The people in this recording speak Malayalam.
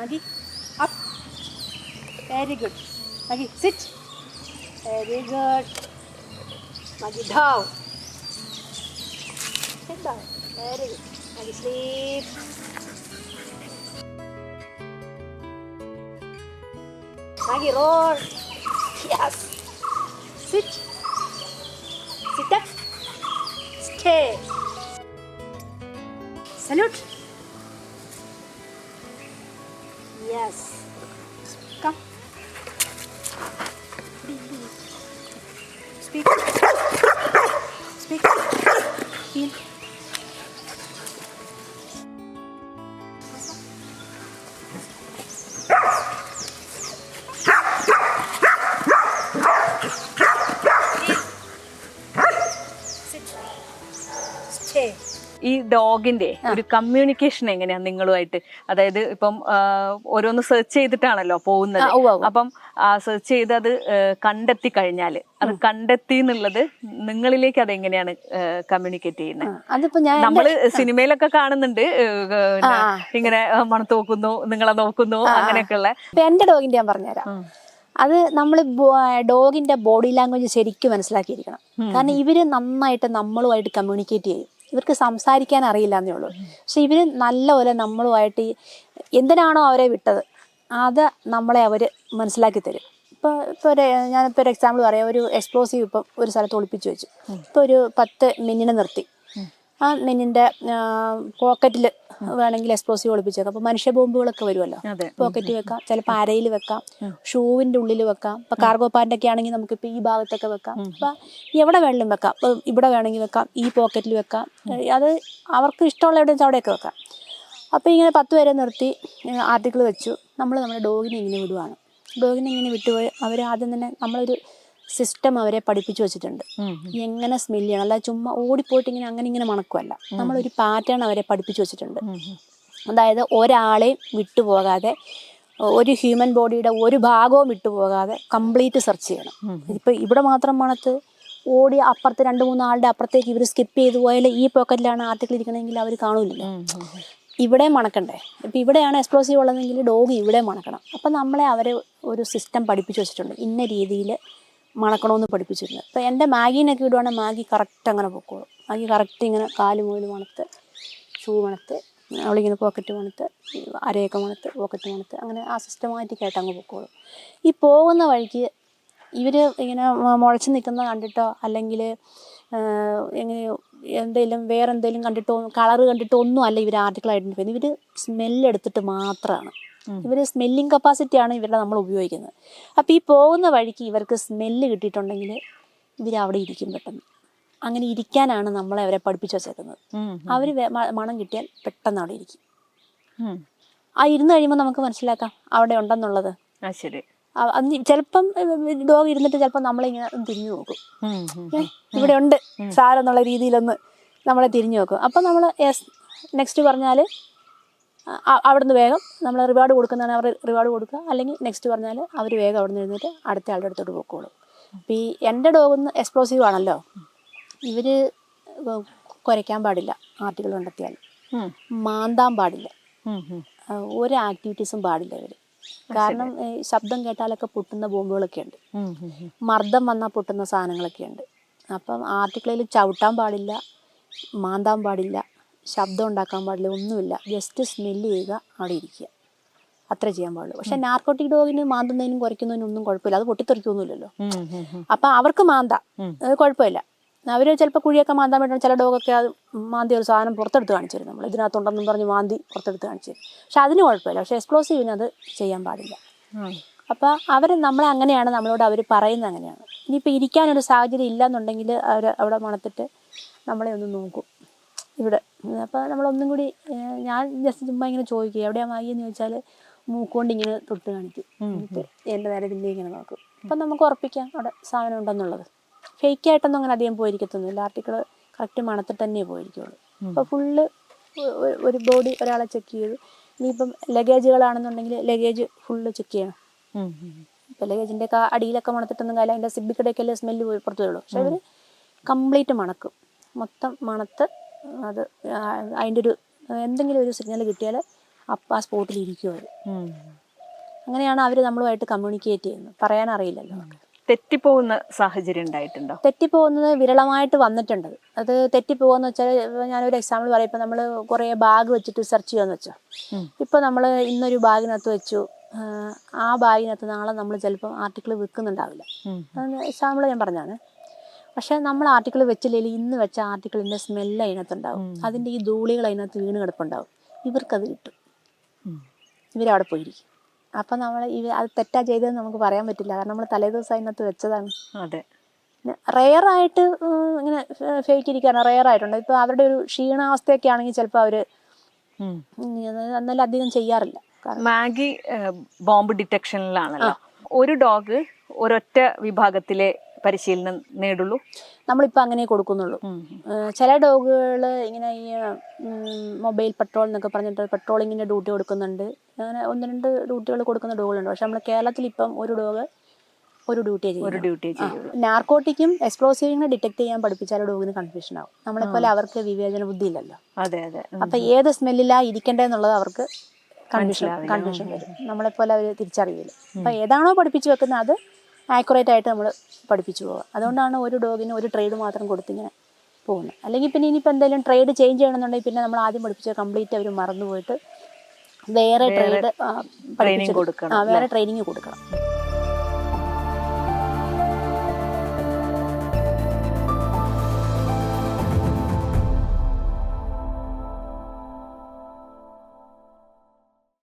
Maggie, up. Very good. Maggie, sit. Very good. Maggie, down. Sit down. Very good. Maggie, sleep. Maggie, roll. Yes. Sit. Sit up. Stay. Salute. Yes. ഈ ഡോഗിന്റെ ഒരു കമ്മ്യൂണിക്കേഷൻ എങ്ങനെയാ നിങ്ങളുമായിട്ട്? അതായത് ഇപ്പം ഓരോന്ന് സെർച്ച് ചെയ്തിട്ടാണല്ലോ പോകുന്നത്. അപ്പം സെർച്ച് ചെയ്ത് അത് കണ്ടെത്തി കഴിഞ്ഞാൽ അത് കണ്ടെത്തി എന്നുള്ളത് നിങ്ങളിലേക്ക് അത് എങ്ങനെയാണ് കമ്മ്യൂണിക്കേറ്റ് ചെയ്യുന്നത് അതിപ്പോ ഞാൻ നമ്മൾ സിനിമയിലൊക്കെ കാണുന്നുണ്ട് ഇങ്ങനെ മണത്ത് നോക്കുന്നു നിങ്ങളെ നോക്കുന്നു അങ്ങനെയൊക്കെ ഉള്ള എന്റെ ഡോഗിന്റെ ഞാൻ പറഞ്ഞുതരാം. അത് നമ്മൾ ഡോഗിന്റെ ബോഡി ലാംഗ്വേജ് ശരിക്കും മനസ്സിലാക്കിയിരിക്കണം. കാരണം ഇവർ നന്നായിട്ട് നമ്മളുമായിട്ട് കമ്മ്യൂണിക്കേറ്റ് ചെയ്യും. ഇവർക്ക് സംസാരിക്കാൻ അറിയില്ല എന്നേ ഉള്ളൂ. പക്ഷെ ഇവർ നല്ലപോലെ നമ്മളുമായിട്ട് എന്തിനാണോ അവരെ വിട്ടത് അത് നമ്മളെ അവർ മനസ്സിലാക്കി തരും. ഇപ്പോൾ ഇപ്പോൾ ഒരു ഞാനിപ്പോൾ ഒരു എക്സാമ്പിൾ പറയാം. ഒരു എക്സ്പ്ലോസീവ് ഇപ്പം ഒരു സ്ഥലത്ത് ഒളിപ്പിച്ച് വെച്ചു. ഇപ്പോൾ ഒരു പത്ത് മിന്നിനെ നിർത്തി. ആ മിന്നിന്റെ പോക്കറ്റിൽ വേണമെങ്കിൽ എക്സ്പ്ലോസീവ് ഒളിപ്പിച്ചേക്കാം. അപ്പൊ മനുഷ്യ ബോംബുകളൊക്കെ വരുമല്ലോ? പോക്കറ്റ് വെക്കാം ചിലപ്പോൾ അരയിൽ വെക്കാം ഷൂവിന്റെ ഉള്ളിൽ വെക്കാം. ഇപ്പൊ കാർഗോ പാന്റ് ഒക്കെ ആണെങ്കിൽ ഇപ്പൊ ഈ ഭാഗത്തൊക്കെ വെക്കാം. അപ്പൊ എവിടെ വേണമെങ്കിലും വെക്കാം. ഇപ്പൊ ഇവിടെ വേണമെങ്കിൽ വെക്കാം ഈ പോക്കറ്റിൽ വെക്കാം. അത് അവർക്ക് ഇഷ്ടമുള്ള എവിടെ വെച്ചാൽ അവിടെയൊക്കെ വെക്കാം. അപ്പോൾ ഇങ്ങനെ പത്ത് പേരെ നിർത്തി ആർട്ടിക്കിൾ വെച്ചു. നമ്മൾ നമ്മുടെ ഡോഗിനെ ഇങ്ങനെ വിടുവാണ്. ഡോഗിനെ ഇങ്ങനെ വിട്ടുപോയി അവർ ആദ്യം തന്നെ നമ്മളൊരു സിസ്റ്റം അവരെ പഠിപ്പിച്ചു വെച്ചിട്ടുണ്ട്. എങ്ങനെ സ്മെൽ ചെയ്യണം? അല്ല ചുമ്മാ ഓടിപ്പോയിട്ട് ഇങ്ങനെ അങ്ങനെ ഇങ്ങനെ മണക്കുമല്ല നമ്മളൊരു പാറ്റേൺ അവരെ പഠിപ്പിച്ചു വെച്ചിട്ടുണ്ട്. അതായത് ഒരാളെയും വിട്ടുപോകാതെ ഒരു ഹ്യൂമൻ ബോഡിയുടെ ഒരു ഭാഗവും വിട്ടുപോകാതെ കംപ്ലീറ്റ് സെർച്ച് ചെയ്യണം. ഇപ്പം ഇവിടെ മാത്രം മണത്ത് ഓടി അപ്പുറത്ത് രണ്ട് മൂന്ന് ആളുടെ അപ്പുറത്തേക്ക് ഇവർ സ്കിപ്പ് ചെയ്ത് പോയാൽ ഈ പോക്കറ്റിലാണ് ആർട്ടിക്കിൾ ഇരിക്കണമെങ്കിൽ അവർ കാണൂലല്ലോ ഇവിടെ മണക്കണ്ടേ? ഇപ്പം ഇവിടെയാണ് എക്സ്പ്ലോസീവ് ഉള്ളതെങ്കിൽ ഡോഗ് ഇവിടെ മണക്കണം. അപ്പം നമ്മളെ അവരെ ഒരു സിസ്റ്റം പഠിപ്പിച്ചു വെച്ചിട്ടുണ്ട്. ഇന്ന രീതിയിൽ മണക്കണമെന്ന് പഠിപ്പിച്ചിട്ടുണ്ട് അപ്പോൾ എന്റെ മാഗീനൊക്കെ ഇടുവാണെങ്കിൽ മാഗി കറക്റ്റ് അങ്ങനെ പൊക്കോളും. മാഗി കറക്റ്റ് ഇങ്ങനെ കാൽ മുതൽ മണത്ത് ഷൂ മണത്ത് അവളിങ്ങനെ പോക്കറ്റ് മണത്ത് അരയൊക്കെ മണത്ത് പോക്കറ്റ് മണത്ത് അങ്ങനെ ആ സിസ്റ്റമാറ്റിക് ആയിട്ട് അങ്ങ് പൊക്കോളും. ഈ പോകുന്ന വഴിക്ക് ഇവർ ഇങ്ങനെ മുളച്ച് നിൽക്കുന്ന കണ്ടിട്ടോ? അല്ലെങ്കിൽ എങ്ങനെ എന്തെങ്കിലും വേറെ എന്തെങ്കിലും കണ്ടിട്ടോ? കളറ് കണ്ടിട്ടോ? ഒന്നും അല്ല ഇവർ ആർട്ടിക്കിൾ ചെയ്യുന്നത് ഇവർ സ്മെല്ലെടുത്തിട്ട് മാത്രമാണ് ഇവർ സ്മെല്ലിംഗ് കപ്പാസിറ്റിയാണ് ഇവരുടെ നമ്മൾ ഉപയോഗിക്കുന്നത്. അപ്പോൾ ഈ പോകുന്ന വഴിക്ക് ഇവർക്ക് സ്മെല്ല് കിട്ടിയിട്ടുണ്ടെങ്കിൽ ഇവർ അവിടെ ഇരിക്കും പെട്ടെന്ന്. അങ്ങനെ ഇരിക്കാനാണ് നമ്മളെ അവരെ പഠിപ്പിച്ചു വെച്ചേക്കുന്നത്. അവർ മണം കിട്ടിയാൽ പെട്ടെന്ന് അവിടെ ഇരിക്കും. ആ ഇരുന്ന് കഴിയുമ്പോൾ നമുക്ക് മനസ്സിലാക്കാം അവിടെ ഉണ്ടെന്നുള്ളത്. ശരി. ചിലപ്പം ഡോഗ് ഇരുന്നിട്ട് ചിലപ്പം നമ്മളിങ്ങനെ തിരിഞ്ഞു നോക്കും. ഇവിടെ ഉണ്ട് സാരെന്നുള്ള രീതിയിലൊന്ന് നമ്മളെ തിരിഞ്ഞു നോക്കും. അപ്പം നമ്മൾ യെസ് നെക്സ്റ്റ് പറഞ്ഞാൽ അവിടുന്ന് വേഗം നമ്മൾ റിവാർഡ് കൊടുക്കുന്നതാണ് അവർ റിവാർഡ് കൊടുക്കുക. അല്ലെങ്കിൽ നെക്സ്റ്റ് പറഞ്ഞാൽ അവർ വേഗം അവിടെ നിന്ന് എഴുന്നിട്ട് അടുത്ത ആളുടെ അടുത്തോട്ട് പോയിക്കോളും അപ്പം ഈ എന്റെ ഡോഗൊന്ന് എക്സ്പ്ലോസീവ് ആണല്ലോ. ഇവർ കുരയ്ക്കാൻ പാടില്ല ആർട്ടികൾ കണ്ടെത്തിയാൽ. മാന്താൻ പാടില്ല. ഒരു ആക്ടിവിറ്റീസും പാടില്ല ഇവർ കാരണം ഈ ശബ്ദം കേട്ടാലൊക്കെ പൊട്ടുന്ന ബോംബുകളൊക്കെ ഉണ്ട്. മർദ്ദം വന്നാൽ പൊട്ടുന്ന സാധനങ്ങളൊക്കെ ഉണ്ട്. അപ്പം ആർട്ടിക്കിളിൽ ചവിട്ടാൻ പാടില്ല മാന്താൻ പാടില്ല ശബ്ദം ഉണ്ടാക്കാൻ പാടില്ല ഒന്നുമില്ല. ജസ്റ്റ് സ്മെല്ല് ചെയ്യുക അവിടെ ഇരിക്കുക. അത്ര ചെയ്യാൻ പാടുള്ളൂ. പക്ഷെ നാർക്കോട്ടിക് ഡോഗിന് മാന്തുന്നതിനും കുറയ്ക്കുന്നതിനും ഒന്നും കുഴപ്പമില്ല. അത് പൊട്ടിത്തെറിക്കൊന്നുമില്ലല്ലോ. അപ്പൊ. അവർക്ക് മാന്ത. അത് കുഴപ്പമില്ല. അവർ ചിലപ്പോൾ കുഴിയൊക്കെ മാന്താൻ വേണ്ടി ചില ഡോഗൊക്കെ അത് മാന്തി ഒരു സാധനം പുറത്തെടുത്ത് കാണിച്ചു തരും നമ്മൾ ഇതിനകത്തുണ്ടെന്നും പറഞ്ഞ് മാന്തി പുറത്തെടുത്ത് കാണിച്ചു തരും. പക്ഷെ അതിന് കുഴപ്പമില്ല. പക്ഷെ എക്സ്പ്ലോസീവിന് അത് ചെയ്യാൻ പാടില്ല. അപ്പൊ അപ്പോൾ അവർ നമ്മളെ അങ്ങനെയാണ് നമ്മളോട് അവർ പറയുന്നത് അങ്ങനെയാണ്. ഇനിയിപ്പോൾ ഇരിക്കാനൊരു സാഹചര്യം ഇല്ലയെന്നുണ്ടെങ്കിൽ അവർ അവിടെ മണത്തിട്ട് നമ്മളെ ഒന്ന് നോക്കും. ഇവിടെ. അപ്പോൾ നമ്മളൊന്നും കൂടി ഞാൻ ജസ്റ്റ് ചുമ്മാ ഇങ്ങനെ ചോദിക്കും എവിടെയാണ് വാങ്ങിയെന്ന് ചോദിച്ചാൽ മൂക്കുകൊണ്ട് ഇങ്ങനെ തൊട്ട് കാണിക്കും. എന്നിട്ട് എന്റെ നേരെ പിന്നെ ഇങ്ങനെ നോക്കും. അപ്പം നമുക്ക് ഉറപ്പിക്കാം അവിടെ സാധനം ഉണ്ടെന്നുള്ളത്. ഫേക്ക് ആയിട്ടൊന്നും അങ്ങനെ അധികം പോയിരിക്കത്തൊന്നുമില്ല. ആർട്ടിക്കിൾ കറക്റ്റ് മണത്തിട്ട് തന്നെ പോയിരിക്കുള്ളൂ. അപ്പോൾ ഫുള്ള് ഒരു ബോഡി ഒരാളെ ചെക്ക് ചെയ്തു ഇനിയിപ്പം ലഗേജുകളാണെന്നുണ്ടെങ്കിൽ ലഗേജ് ഫുള്ള് ചെക്ക് ചെയ്യണം. ഇപ്പം ലഗേജിന്റെ ഒക്കെ അടിയിലൊക്കെ മണത്തിട്ടൊന്നും കാലം അതിന്റെ സിബിക്കടയൊക്കെ അല്ലേ സ്മെല്ല് പുറത്തു വരുള്ളൂ. പക്ഷെ അവർ കംപ്ലീറ്റ് മണക്കും. മൊത്തം മണത്ത് അത് അതിന്റെ ഒരു എന്തെങ്കിലും ഒരു സിഗ്നൽ കിട്ടിയാൽ അപ്പം ആ സ്പോട്ടിൽ ഇരിക്കും അവർ അങ്ങനെയാണ് അവർ നമ്മളുമായിട്ട് കമ്മ്യൂണിക്കേറ്റ് ചെയ്യുന്നത്. പറയാനറിയില്ലല്ലോ തെറ്റിപ്പോകുന്ന സാഹചര്യം ഉണ്ടായിട്ടുണ്ടോ? തെറ്റിപ്പോകുന്നത് വിരളമായിട്ട് വന്നിട്ടുണ്ട്. അത് തെറ്റിപ്പോകുന്ന വെച്ചാൽ ഞാനൊരു എക്സാമ്പിൾ പറയാം. ഇപ്പം നമ്മൾ കുറേ ബാഗ് വെച്ചിട്ട് സെർച്ച് ചെയ്യാന്ന് വെച്ചോ. ഇപ്പം നമ്മൾ ഇന്നൊരു ബാഗിനകത്ത് വെച്ചു. ആ, ബാഗിനകത്ത് നാളെ നമ്മൾ ചിലപ്പോൾ ആർട്ടിക്കിൾ വിൽക്കുന്നുണ്ടാവില്ല. എക്സാമ്പിൾ ഞാൻ പറഞ്ഞാണ് പക്ഷെ നമ്മൾ ആർട്ടിക്കിൾ വെച്ചില്ലെങ്കിൽ ഇന്ന് വെച്ച ആർട്ടിക്കിളിന്റെ സ്മെല്ല് അതിനകത്തുണ്ടാവും. അതിന്റെ ഈ ധൂളികൾ അതിനകത്ത് വീണ് കിടപ്പുണ്ടാവും. ഇവർക്കത് കിട്ടും. ഇവരവിടെ പോയിരിക്കും. അപ്പം നമ്മൾ ഇവ അത് തെറ്റാ ചെയ്തതെന്ന് നമുക്ക് പറയാൻ പറ്റില്ല. കാരണം നമ്മൾ തലേദിവസം അതിനകത്ത് വെച്ചതാണ്. അതെ. റെയറായിട്ട് ഇങ്ങനെ ഫേക്ക് ഇരിക്കാണ് റെയറായിട്ടുണ്ട് ഇപ്പോൾ അവരുടെ ഒരു ക്ഷീണാവസ്ഥയൊക്കെ ആണെങ്കിൽ ചിലപ്പോൾ അവർ ഉം. എന്നാലും അധികം ചെയ്യാറില്ല. മാഗി ബോംബ് ഡിറ്റക്ഷനിലാണല്ലോ ഒരു ഡോഗ് ഒരൊറ്റ വിഭാഗത്തിലെ പരിശീലനം നേടുള്ളൂ. നമ്മളിപ്പോൾ അങ്ങനെ കൊടുക്കുന്നുള്ളൂ. ചില ഡോഗുകൾ ഇങ്ങനെ ഈ മൊബൈൽ പെട്രോൾ എന്നൊക്കെ പറഞ്ഞിട്ട് പെട്രോളിങ്ങിന്റെ ഡ്യൂട്ടി കൊടുക്കുന്നുണ്ട്. അങ്ങനെ ഒന്ന് രണ്ട് ഡ്യൂട്ടികൾ കൊടുക്കുന്ന ഡോഗുകളുണ്ട്. പക്ഷെ നമ്മുടെ കേരളത്തിൽ ഇപ്പം ഒരു ഡോഗ് ഒരു ഡ്യൂട്ടി ഒരു ഡ്യൂട്ടി നാർക്കോട്ടിക്കും എക്സ്പ്ലോസീവിനെ ഡിറ്റക്ട് ചെയ്യാൻ പഠിപ്പിച്ചാൽ ഡോഗിന് കൺഫ്യൂഷൻ ആവും. നമ്മളെപ്പോലെ അവർക്ക് വിവേചന ബുദ്ധി ഇല്ലല്ലോ. അതെ അതെ. അപ്പൊ ഏത് സ്മെല്ലിലാ ഇരിക്കേണ്ടതെന്നുള്ളത് അവർക്ക് കൺഫ്യൂഷൻ കൺഫ്യൂഷൻ വരും. നമ്മളെപ്പോലെ അവർ തിരിച്ചറിയില്ല. അപ്പൊ ഏതാണോ പഠിപ്പിച്ചു വെക്കുന്നത് അത് ആക്യുറേറ്റ് ആയിട്ട് നമ്മൾ പഠിപ്പിച്ചു പോവുക അതുകൊണ്ടാണ് ഒരു ഡോഗിന് ഒരു ട്രേഡ് മാത്രം കൊടുത്തിങ്ങനെ പോകുന്നത്. അല്ലെങ്കിൽ പിന്നെ ഇനിയിപ്പോൾ എന്തെങ്കിലും ട്രേഡ് ചേഞ്ച് ചെയ്യണമെന്നുണ്ടെങ്കിൽ പിന്നെ നമ്മൾ ആദ്യം പഠിപ്പിച്ച കംപ്ലീറ്റ് അവർ മറന്നുപോയിട്ട് വേറെ ട്രേഡ് ട്രെയിനിങ് കൊടുക്കണം വേറെ ട്രെയിനിങ് കൊടുക്കണം.